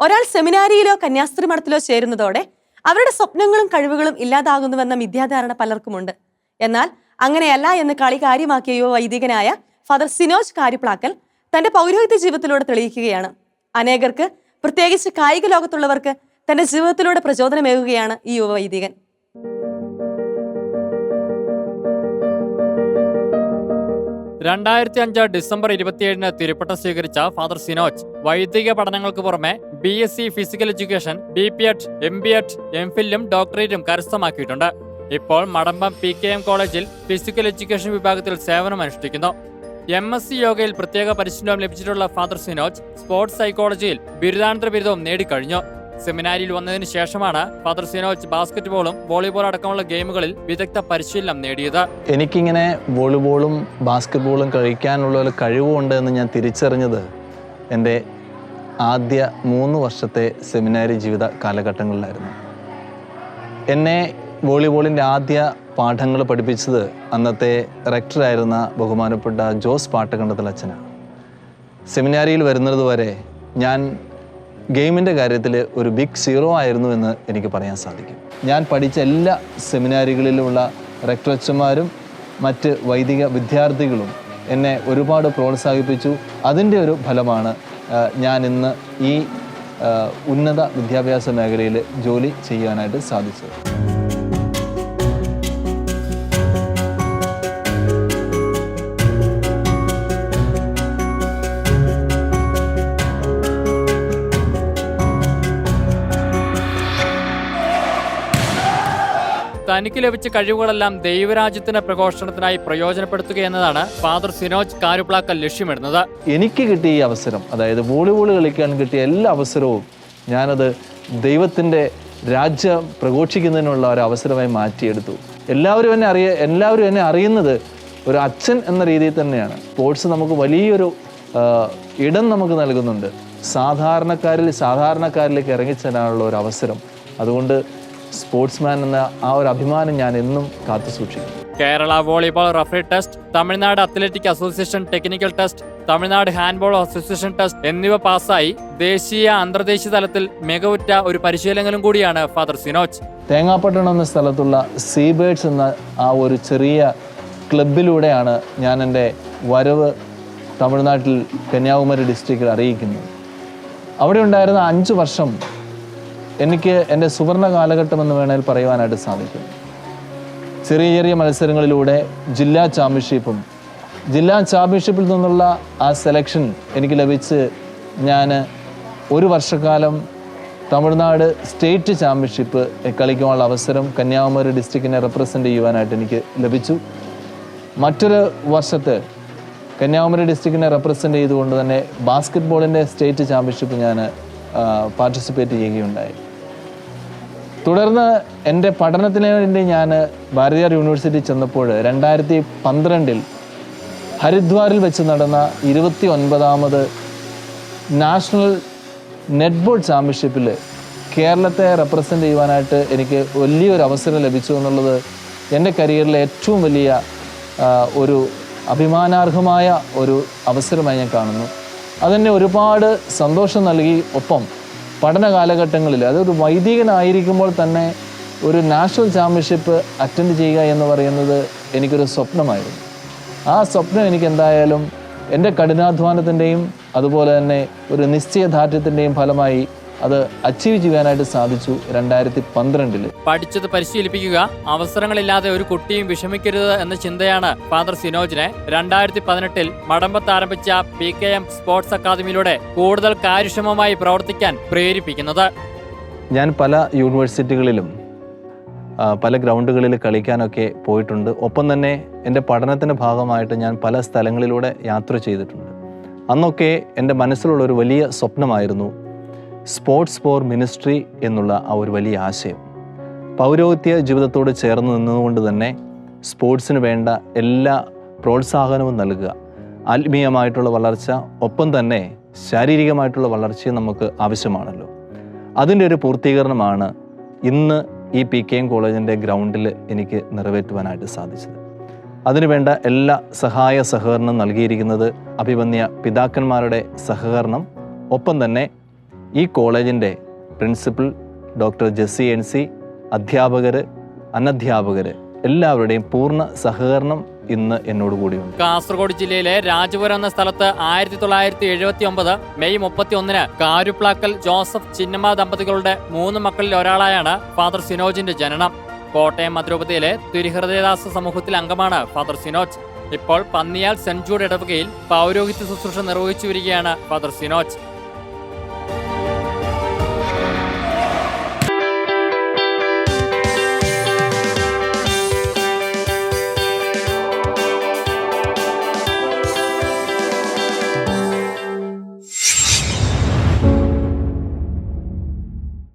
ഒരാൾ സെമിനാരിയിലോ കന്യാസ്ത്രീ മഠത്തിലോ ചേരുന്നതോടെ അവരുടെ സ്വപ്നങ്ങളും കഴിവുകളും ഇല്ലാതാകുന്നുവെന്ന മിഥ്യാധാരണ പലർക്കുമുണ്ട്. എന്നാൽ അങ്ങനെയല്ല എന്ന് കളി കാര്യമാക്കിയ യുവ വൈദികനായ ഫാദർ സിനോജ് കാര്യപ്ലാക്കൽ തന്റെ പൗരോഹിത്യ ജീവിതത്തിലൂടെ തെളിയിക്കുകയാണ്. അനേകർക്ക് പ്രത്യേകിച്ച് കായിക ലോകത്തുള്ളവർക്ക് തന്റെ ജീവിതത്തിലൂടെ പ്രചോദനമേകുകയാണ് ഈ യുവ വൈദികൻ. രണ്ടായിരത്തി അഞ്ച് ഡിസംബർ ഇരുപത്തിയേഴിന് തിരുപ്പട്ടം സ്വീകരിച്ച ഫാദർ സിനോജ് വൈദിക പഠനങ്ങൾക്ക് പുറമെ B S C physical education B P Ed M B Ed M ഫില്ലും ഡോക്ടറേറ്റും കരസ്ഥമാക്കിയിട്ടുണ്ട്. ഇപ്പോൾ മടമ്പം പി കെ എം കോളേജിൽ ഫിസിക്കൽ എഡ്യൂക്കേഷൻ വിഭാഗത്തിൽ സേവനം അനുഷ്ഠിക്കുന്നു. എം എസ് സി യോഗയിൽ പ്രത്യേക പരിശീലനം ലഭിച്ചിട്ടുള്ള ഫാദർ സിനോജ് സ്പോർട്സ് സൈക്കോളജിയിൽ ബിരുദാനന്തര ബിരുദവും നേടിക്കഴിഞ്ഞു. സെമിനാരിയിൽ വന്നതിന് ശേഷമാണ് ഫാദർ സിനോജ് ബാസ്കറ്റ്ബോളും വോളിബോൾ അടക്കമുള്ള ഗെയിമുകളിൽ വിദഗ്ധ പരിശീലനം നേടിയത്. എനിക്കിങ്ങനെ വോളിബോളും ബാസ്കറ്റ്ബോളും കളിക്കാനുള്ള ഒരു കഴിവുണ്ട് എന്ന് ഞാൻ തിരിച്ചറിഞ്ഞത് എന്റെ ആദ്യ മൂന്ന് വർഷത്തെ സെമിനാരി ജീവിത കാലഘട്ടങ്ങളിലായിരുന്നു. എന്നെ വോളിബോളിന്റെ ആദ്യ പാഠങ്ങൾ പഠിപ്പിച്ചത് അന്നത്തെ റെക്ടറായിരുന്ന ബഹുമാനപ്പെട്ട ജോസ് പാട്ടകണ്ടത്തിൽ അച്ഛനാണ്. സെമിനാരിയിൽ വരുന്നത് വരെ ഞാൻ ഗെയിമിന്റെ കാര്യത്തിൽ ഒരു ബിഗ് സീറോ ആയിരുന്നു എന്ന് എനിക്ക് പറയാൻ സാധിക്കും. ഞാൻ പഠിച്ച എല്ലാ സെമിനാരികളിലുമുള്ള റെക്ടറച്ചന്മാരും മറ്റ് വൈദിക വിദ്യാർത്ഥികളും എന്നെ ഒരുപാട് പ്രോത്സാഹിപ്പിച്ചു. അതിന്റെ ഒരു ഫലമാണ് ഞാൻ ഇന്ന് ഈ ഉന്നത വിദ്യാഭ്യാസ മേഖലയിൽ ജോലി ചെയ്യാനായിട്ട് സാധിച്ചത്. തനിക്ക് ലഭിച്ച കഴിവുകളെല്ലാം ദൈവരാജ്യത്തിന്റെ പ്രഘോഷണത്തിനായി പ്രയോജനപ്പെടുത്തുക എന്നതാണ് ഫാദർ സിനോജ് കാരുപ്ലാക്കൽ ലക്ഷ്യമിടുന്നത്. എനിക്ക് കിട്ടിയ ഈ അവസരം അതായത് വോളിബോൾ കളിക്കാൻ കിട്ടിയ എല്ലാ അവസരവും ഞാനത് ദൈവത്തിന്റെ രാജ്യം പ്രഘോഷിക്കുന്നതിനുള്ള ഒരു അവസരമായി മാറ്റിയെടുത്തു. എല്ലാവരും എന്നെ അറിയ എല്ലാവരും എന്നെ അറിയുന്നത് ഒരു അച്ഛൻ എന്ന രീതിയിൽ തന്നെയാണ്. സ്പോർട്സ് നമുക്ക് വലിയൊരു ഇടം നമുക്ക് നൽകുന്നുണ്ട്. സാധാരണക്കാരിൽ സാധാരണക്കാരിലേക്ക് ഇറങ്ങിച്ചെല്ലാനുള്ള ഒരു അവസരം. അതുകൊണ്ട് സ്പോർട്സ്മാൻ എന്ന ആ ഒരു അഭിമാനം ഞാൻ എന്നും കാത്തു സൂക്ഷിക്കും. Kerala volleyball referee test Tamil Nadu athletic association technical test Tamil Nadu handball association test എന്നിവ പാസ്സായി ദേശീയ അന്തർദേശീയ തലത്തിൽ മികവുറ്റ ഒരു പരിശീലനങ്ങളും കൂടിയാണ് ഫാദർ സിനോജ്. തേങ്ങാപ്പട്ടണം എന്ന സ്ഥലത്തുള്ള സീബേഡ്സ് എന്ന ആ ഒരു ചെറിയ ക്ലബിലൂടെയാണ് ഞാൻ എന്റെ വരവ് തമിഴ്നാട്ടിൽ കന്യാകുമാരി ഡിസ്ട്രിക്റ്റിൽ അറിയിക്കുന്നത്. അവിടെ ഉണ്ടായിരുന്ന അഞ്ച് വർഷം എനിക്ക് എന്റെ സുവർണ കാലഘട്ടം എന്ന് വേണേൽ പറയുവാനായിട്ട് സാധിക്കും. ചെറിയ ചെറിയ മത്സരങ്ങളിലൂടെ ജില്ലാ ചാമ്പ്യൻഷിപ്പും ജില്ലാ ചാമ്പ്യൻഷിപ്പിൽ നിന്നുള്ള ആ സെലക്ഷൻ എനിക്ക് ലഭിച്ച് ഞാൻ ഒരു വർഷക്കാലം തമിഴ്നാട് സ്റ്റേറ്റ് ചാമ്പ്യൻഷിപ്പ് കളിക്കുവാനുള്ള അവസരം കന്യാകുമാരി ഡിസ്ട്രിക്റ്റിനെ റെപ്രസെന്റ് ചെയ്യുവാനായിട്ട് എനിക്ക് ലഭിച്ചു. മറ്റൊരു വർഷത്ത് കന്യാകുമാരി ഡിസ്ട്രിക്റ്റിനെ റെപ്രസെന്റ് ചെയ്തുകൊണ്ട് തന്നെ ബാസ്കറ്റ്ബോളിന്റെ സ്റ്റേറ്റ് ചാമ്പ്യൻഷിപ്പ് ഞാൻ പാർട്ടിസിപ്പേറ്റ് ചെയ്യുകയുണ്ടായി. തുടർന്ന് എന്റെ പഠനത്തിന് വേണ്ടി ഞാൻ ഭാരതീയർ യൂണിവേഴ്സിറ്റി ചെന്നപ്പോൾ രണ്ടായിരത്തി പന്ത്രണ്ടിൽ ഹരിദ്വാറിൽ വെച്ച് നടന്ന ഇരുപത്തി ഒൻപതാമത് നാഷണൽ നെറ്റ്ബോൾ ചാമ്പ്യൻഷിപ്പിൽ കേരളത്തെ റെപ്രസെന്റ് ചെയ്യുവാനായിട്ട് എനിക്ക് വലിയൊരു അവസരം ലഭിച്ചു എന്നുള്ളത് എന്റെ കരിയറിലെ ഏറ്റവും വലിയ ഒരു അഭിമാനാർഹമായ ഒരു അവസരമായി ഞാൻ കാണുന്നു. അതെന്നെ ഒരുപാട് സന്തോഷം നൽകി. ഒപ്പം പഠന കാലഘട്ടങ്ങളിൽ അതൊരു വൈദികനായിരിക്കുമ്പോൾ തന്നെ ഒരു നാഷണൽ ചാമ്പ്യൻഷിപ്പ് അറ്റൻഡ് ചെയ്യുക എന്ന് പറയുന്നത് എനിക്കൊരു സ്വപ്നമായിരുന്നു. ആ സ്വപ്നം എനിക്ക് എന്തായാലും എന്റെ കഠിനാധ്വാനത്തിന്റെയും അതുപോലെ തന്നെ ഒരു നിശ്ചയദാർഢ്യത്തിന്റെയും ഫലമായി അത് അച്ചീവ് ചെയ്യാനായിട്ട് സാധിച്ചു രണ്ടായിരത്തി പന്ത്രണ്ടിൽ പഠിച്ചത് പരിശീലിപ്പിക്കുക അവസരങ്ങളില്ലാതെ ഒരു കുട്ടിയും വിഷമിക്കരുത് എന്ന ചിന്തയാണ് ഫാദർ സിനോജിനെ. രണ്ടായിരത്തി പതിനെട്ടിൽ മടമ്പത്ത് ആരംഭിച്ച പി കെ എം സ്പോർട്സ് അക്കാദമിയിലൂടെ കൂടുതൽ കാര്യക്ഷമമായി പ്രവർത്തിക്കാൻ പ്രേരിപ്പിക്കുന്നത്. ഞാൻ പല യൂണിവേഴ്സിറ്റികളിലും പല ഗ്രൗണ്ടുകളിൽ കളിക്കാനൊക്കെ പോയിട്ടുണ്ട്. ഒപ്പം തന്നെ എന്റെ പഠനത്തിന്റെ ഭാഗമായിട്ട് ഞാൻ പല സ്ഥലങ്ങളിലൂടെ യാത്ര ചെയ്തിട്ടുണ്ട്. അന്നൊക്കെ എന്റെ മനസ്സിലുള്ള ഒരു വലിയ സ്വപ്നമായിരുന്നു സ്പോർട്സ് ഫോർ മിനിസ്ട്രി എന്നുള്ള ആ ഒരു വലിയ ആശയം. പൗരോഹിത്യ ജീവിതത്തോട് ചേർന്ന് നിന്നുകൊണ്ട് തന്നെ സ്പോർട്സിന് വേണ്ട എല്ലാ പ്രോത്സാഹനവും നൽകുക. ആത്മീയമായിട്ടുള്ള വളർച്ച ഒപ്പം തന്നെ ശാരീരികമായിട്ടുള്ള വളർച്ചയും നമുക്ക് ആവശ്യമാണല്ലോ. അതിന്റെ ഒരു പൂർത്തീകരണമാണ് ഇന്ന് ഈ പി കെ എം കോളേജിന്റെ ഗ്രൗണ്ടിൽ എനിക്ക് നിറവേറ്റുവാനായിട്ട് സാധിച്ചത്. അതിനുവേണ്ട എല്ലാ സഹായ സഹകരണം നൽകിയിരിക്കുന്നത് അഭിമന്യ പിതാക്കന്മാരുടെ സഹകരണം ഒപ്പം തന്നെ ഈ കോളേജിന്റെ principal doctor Jessy N C അധ്യാപകർ അനധ്യാപകർ എല്ലാവരുടെയും പൂർണ സഹകരണം ഇന്ന് എന്നോട് കൂടിയുണ്ട് കാസർഗോഡ് ജില്ലയിലെ രാജപുരം എന്ന സ്ഥലത്ത് ആയിരത്തി തൊള്ളായിരത്തി എഴുപത്തി ഒമ്പത് മെയ് മുപ്പത്തി ഒന്നിന് കാരുപ്ലാക്കൽ ജോസഫ് ചിന്നമ്മ ദമ്പതികളുടെ മൂന്ന് മക്കളിൽ ഒരാളായാണ് ഫാദർ സിനോജിന്റെ ജനനം. കോട്ടയം അതിരൂപതയിലെ തിരുഹൃദയദാസ സമൂഹത്തിൽ അംഗമാണ് ഫാദർ സിനോജ്. ഇപ്പോൾ പന്നിയാൽ സെന്റ് ജൂഡ് ഇടവകയിൽ പൗരോഹിത്യ ശുശ്രൂഷ നിർവഹിച്ചു വരികയാണ് ഫാദർ സിനോജ്.